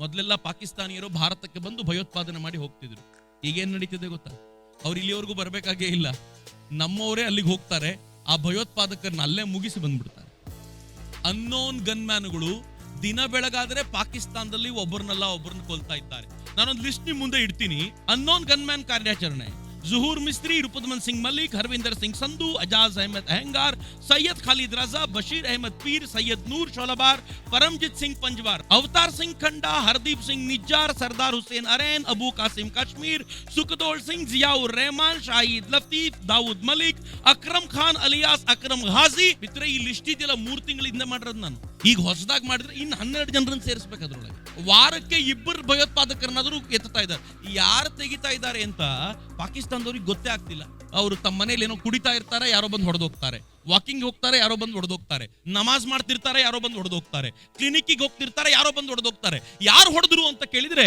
ಮೊದಲೆಲ್ಲ ಪಾಕಿಸ್ತಾನಿಯರು ಭಾರತಕ್ಕೆ ಬಂದು ಭಯೋತ್ಪಾದನೆ ಮಾಡಿ ಹೋಗ್ತಿದ್ರು. ಈಗೇನ್ ನಡೀತಿದೆ ಗೊತ್ತಾ? ಅವ್ರು ಇಲ್ಲಿವರೆಗೂ ಬರಬೇಕಾಗೇ ಇಲ್ಲ. ನಮ್ಮವರೇ ಅಲ್ಲಿಗೆ ಹೋಗ್ತಾರೆ, ಆ ಭಯೋತ್ಪಾದಕರನ್ನ ಅಲ್ಲೇ ಮುಗಿಸಿ ಬಂದ್ಬಿಡ್ತಾರೆ. ಅನ್ನೋನ್ ಗನ್ಮ್ಯಾನ್ಗಳು ದಿನ ಬೆಳಗಾದ್ರೆ ಪಾಕಿಸ್ತಾನದಲ್ಲಿ ಒಬ್ಬರನ್ನೆಲ್ಲ ಒಬ್ಬರನ್ನ ಕೊಲ್ತಾ ಇದ್ದಾರೆ. ನಾನೊಂದು ಲಿಸ್ಟ್ ನಿಮ್ ಮುಂದೆ ಇಡ್ತೀನಿ. ಅನ್ನೋನ್ ಗನ್ಮ್ಯಾನ್ ಕಾರ್ಯಾಚರಣೆ. ಜುಹೂರ್ ಮಿಸ್ತ್ರಿ ರುಪದ್ಮನ್ ಸಿಂಗ್ ಮಲ್ಲಿಕ್ ಹರ್ವಿಂದರ್ ಸಿಂಗ್ ಸಂಧು ಅಜಾಜ್ ಅಹಮದ್ ಅಹಂಗಾರ್ ಸೈಯದ್ ಖಾಲಿದ್ ರಜಾ ಬಶೀರ್ ಅಹಮದ್ ಪೀರ್ ಸೈಯದ್ ನೂರ್ ಶೋಲಬಾರ್ ಪರಮ್ಜಿತ್ ಸಿಂಗ್ ಪಂಜ್ವಾರ್ ಅವತಾರ್ ಸಿಂಗ್ ಖಂಡಾ ಹರ್ದೀಪ್ ಸಿಂಗ್ ನಿಜ್ಜಾರ್ ಸರ್ದಾರ್ ಹುಸೇನ್ ಅರೇನ್ ಅಬು ಕಾಸಿಂ ಕಾಶ್ಮೀರ್ ಸುಖದೋಳ್ ಸಿಂಗ್ ಜಿಯಾವುರ್ ರೆಹಮಾನ್ ಶಾಹಿದ್ ಲಫೀಫ್ ದಾವೂದ್ ಮಲಿಕ್ ಅಕ್ರಮ್ ಖಾನ್ ಅಲಿಯಾಸ್ ಅಕ್ರಮ್ ಘಾಜಿ ಮಿತ್ರ ಈ ಲಿಸ್ಟ್ ಇದೆಯಲ್ಲ ಮೂರ್ ತಿಂಗಳಿಂದ ಮಾಡಿರೋದು ನಾನು ಈಗ ಹೊಸದಾಗಿ ಮಾಡಿದ್ರೆ ಇನ್ನು ಹನ್ನೆರಡು ಜನರನ್ನ ಸೇರಿಸ್ಬೇಕು ಅದ್ರೊಳಗೆ ವಾರಕ್ಕೆ ಇಬ್ಬರು ಭಯೋತ್ಪಾದಕರನ್ನಾದ್ರೂ ಎತ್ತಾ ಇದ್ದಾರೆ ಯಾರು ತೆಗಿತಾ ಇದ್ದಾರೆ ಅಂತ ಪಾಕಿಸ್ತಾನದವ್ರಿಗೆ ಗೊತ್ತೇ ಆಗ್ತಿಲ್ಲ. ಅವರು ತಮ್ಮ ಮನೇಲಿ ಏನೋ ಕುಡಿತಾ ಇರ್ತಾರೆ, ಯಾರೋ ಬಂದು ಹೊಡೆದೋಗ್ತಾರೆ ವಾಕಿಂಗ್ ಹೋಗ್ತಾರೆ, ಯಾರೋ ಬಂದು ಹೊಡೆದೋಗ್ತಾರೆ ನಮಾಜ್ ಮಾಡ್ತಿರ್ತಾರೆ, ಯಾರೋ ಬಂದು ಹೊಡೆದೋಗ್ತಾರೆ ಕ್ಲಿನಿಕ್ಕಿಗೆ ಹೋಗ್ತಿರ್ತಾರೆ, ಯಾರೋ ಬಂದು ಹೊಡೆದೋಗ್ತಾರೆ ಯಾರು ಹೊಡೆದ್ರು ಅಂತ ಕೇಳಿದ್ರೆ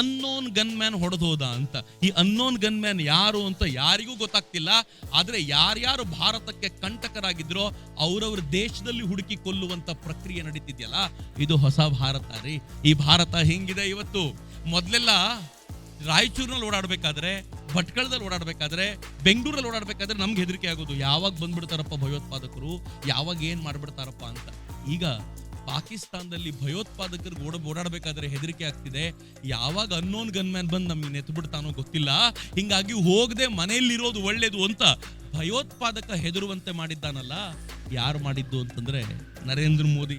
ಅನ್ನೋನ್ ಗನ್ ಮ್ಯಾನ್ ಹೊಡೆದೋದ ಅಂತ. ಈ ಅನ್ನೋನ್ ಗನ್ ಮ್ಯಾನ್ ಯಾರು ಅಂತ ಯಾರಿಗೂ ಗೊತ್ತಾಗ್ತಿಲ್ಲ. ಆದ್ರೆ ಯಾರ್ಯಾರು ಭಾರತಕ್ಕೆ ಕಂಟಕರಾಗಿದ್ರೋ, ಅವರವ್ರ ದೇಶದಲ್ಲಿ ಹುಡುಕಿ ಕೊಲ್ಲುವಂತ ಪ್ರಕ್ರಿಯೆ ನಡೀತಿದ್ಯಲ್ಲ, ಇದು ಹೊಸ ಭಾರತ ರೀ. ಈ ಭಾರತ ಹೆಂಗಿದೆ ಇವತ್ತು. ಮೊದ್ಲೆಲ್ಲ ರಾಯಚೂರಿನಲ್ಲಿ ಓಡಾಡ್ಬೇಕಾದ್ರೆ ಭಟ್ಕಳದಲ್ಲಿ ಓಡಾಡಬೇಕಾದ್ರೆ, ಬೆಂಗಳೂರಲ್ಲಿ ಓಡಾಡಬೇಕಾದ್ರೆ ನಮ್ಗೆ ಹೆದರಿಕೆ ಆಗೋದು, ಯಾವಾಗ ಬಂದ್ಬಿಡ್ತಾರಪ್ಪ ಭಯೋತ್ಪಾದಕರು, ಯಾವಾಗ ಏನು ಮಾಡ್ಬಿಡ್ತಾರಪ್ಪ ಅಂತ. ಈಗ ಪಾಕಿಸ್ತಾನದಲ್ಲಿ ಭಯೋತ್ಪಾದಕರು ಓಡ, ಓಡಾಡಬೇಕಾದ್ರೆ ಹೆದರಿಕೆ ಆಗ್ತಿದೆ, ಯಾವಾಗ ಅನ್ನೋನ್ ಗನ್ಮ್ಯಾನ್ ಬಂದು ನಮಗೆ ನೆತ್ತು ಬಿಡ್ತಾನೋ ಗೊತ್ತಿಲ್ಲ, ಹಿಂಗಾಗಿ ಹೋಗದೆ ಮನೆಯಲ್ಲಿರೋದು ಒಳ್ಳೇದು ಅಂತ ಭಯೋತ್ಪಾದಕ ಹೆದರುವಂತೆ ಮಾಡಿದ್ದಾನಲ್ಲ, ಯಾರು ಮಾಡಿದ್ದು ಅಂತಂದ್ರೆ ನರೇಂದ್ರ ಮೋದಿ.